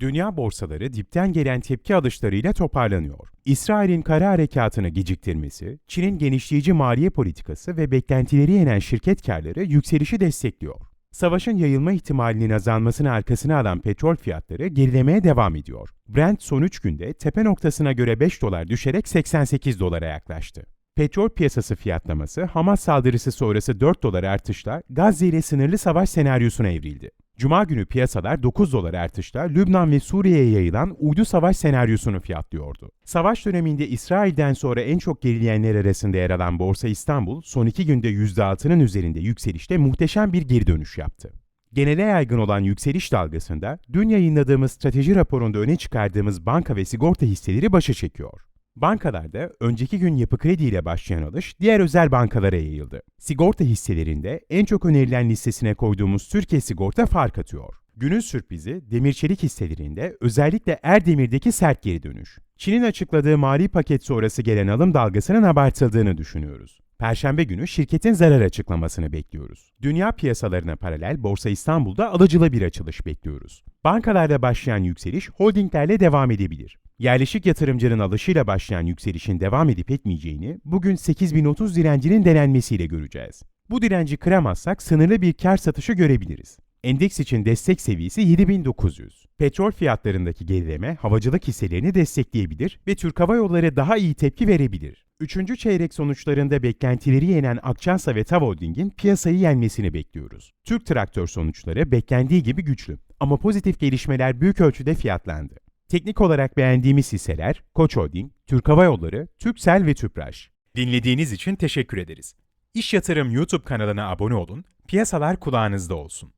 Dünya borsaları dipten gelen tepki alışlarıyla toparlanıyor. İsrail'in kara harekatını geciktirmesi, Çin'in genişleyici maliye politikası ve beklentileri yenen şirket karları yükselişi destekliyor. Savaşın yayılma ihtimalinin azalmasını arkasına alan petrol fiyatları gerilemeye devam ediyor. Brent son 3 günde tepe noktasına göre 5 dolar düşerek 88 dolara yaklaştı. Petrol piyasası fiyatlaması Hamas saldırısı sonrası 4 dolar artışla Gazze ile sınırlı savaş senaryosuna evrildi. Cuma günü piyasalar 9 dolar artışla Lübnan ve Suriye'ye yayılan uydu savaş senaryosunu fiyatlıyordu. Savaş döneminde İsrail'den sonra en çok gerileyenler arasında yer alan Borsa İstanbul, son iki günde %6'nın üzerinde yükselişte muhteşem bir geri dönüş yaptı. Genele yaygın olan yükseliş dalgasında dün yayınladığımız strateji raporunda öne çıkardığımız banka ve sigorta hisseleri başa çekiyor. Bankalarda önceki gün yapı kredi ile başlayan alış diğer özel bankalara yayıldı. Sigorta hisselerinde en çok önerilen listesine koyduğumuz Türkiye Sigorta fark atıyor. Günün sürprizi demir çelik hisselerinde özellikle Erdemir'deki sert geri dönüş. Çin'in açıkladığı mali paket sonrası gelen alım dalgasının abartıldığını düşünüyoruz. Perşembe günü şirketin zarar açıklamasını bekliyoruz. Dünya piyasalarına paralel Borsa İstanbul'da alıcılı bir açılış bekliyoruz. Bankalarla başlayan yükseliş holdinglerle devam edebilir. Yerleşik yatırımcının alışıyla başlayan yükselişin devam edip etmeyeceğini bugün 8030 direncinin denenmesiyle göreceğiz. Bu direnci kıramazsak sınırlı bir kar satışı görebiliriz. Endeks için destek seviyesi 7900. Petrol fiyatlarındaki gerileme havacılık hisselerini destekleyebilir ve Türk Hava Yolları daha iyi tepki verebilir. Üçüncü çeyrek sonuçlarında beklentileri yenen Akçansa ve TAV Holding'in piyasayı yenmesini bekliyoruz. Türk Traktör sonuçları beklendiği gibi güçlü ama pozitif gelişmeler büyük ölçüde fiyatlandı. Teknik olarak beğendiğimiz hisseler Koç Holding, Türk Hava Yolları, Türksel ve Tüpraş. Dinlediğiniz için teşekkür ederiz. İş Yatırım YouTube kanalına abone olun, piyasalar kulağınızda olsun.